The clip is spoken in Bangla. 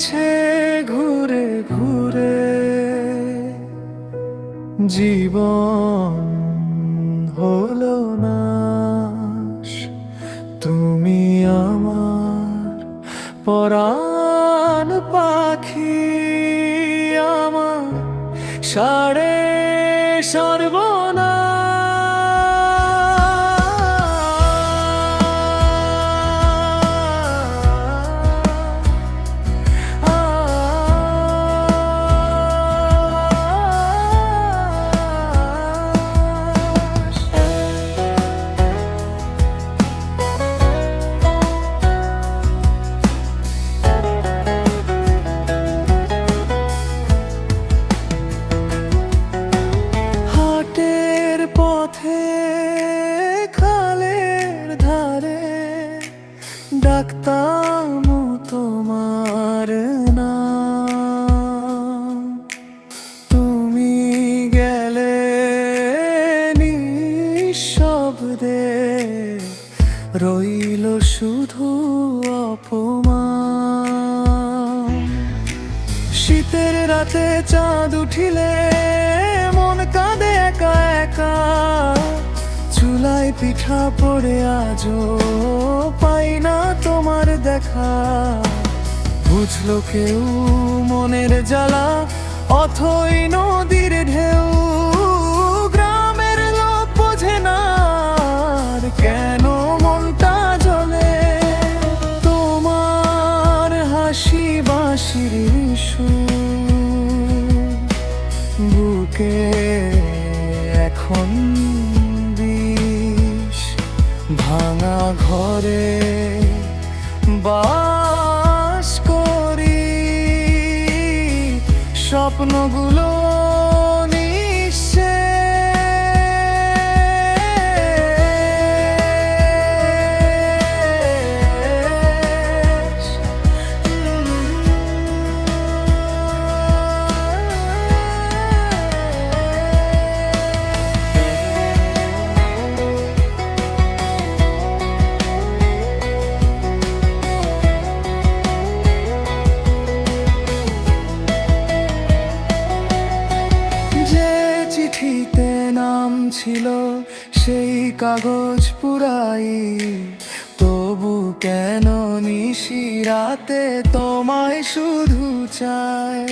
মাঝে ঘুরে ঘুরে জীবন হলো নাশ। তুমি আমার পরাণ পাখি আমার সাড়ে সর্বনা নিঃশব্দে রইল শুধু অপমান। শীতের রাতে চাঁদ উঠিলে মন কাঁদে একা একা। চুলায় পিঠা পড়ে আজও পাই না তোমার দেখা। বুঝলো কেউ মনের জ্বালা, অথই নদীর ঢেউ। বুকে এখন বিষ ভাঙা ঘরে বাস করি। স্বপ্নগুলো ছিল সেই কাগজ পুরাই। তবু কেন নিশি রাতে তোমায় শুধু চাই?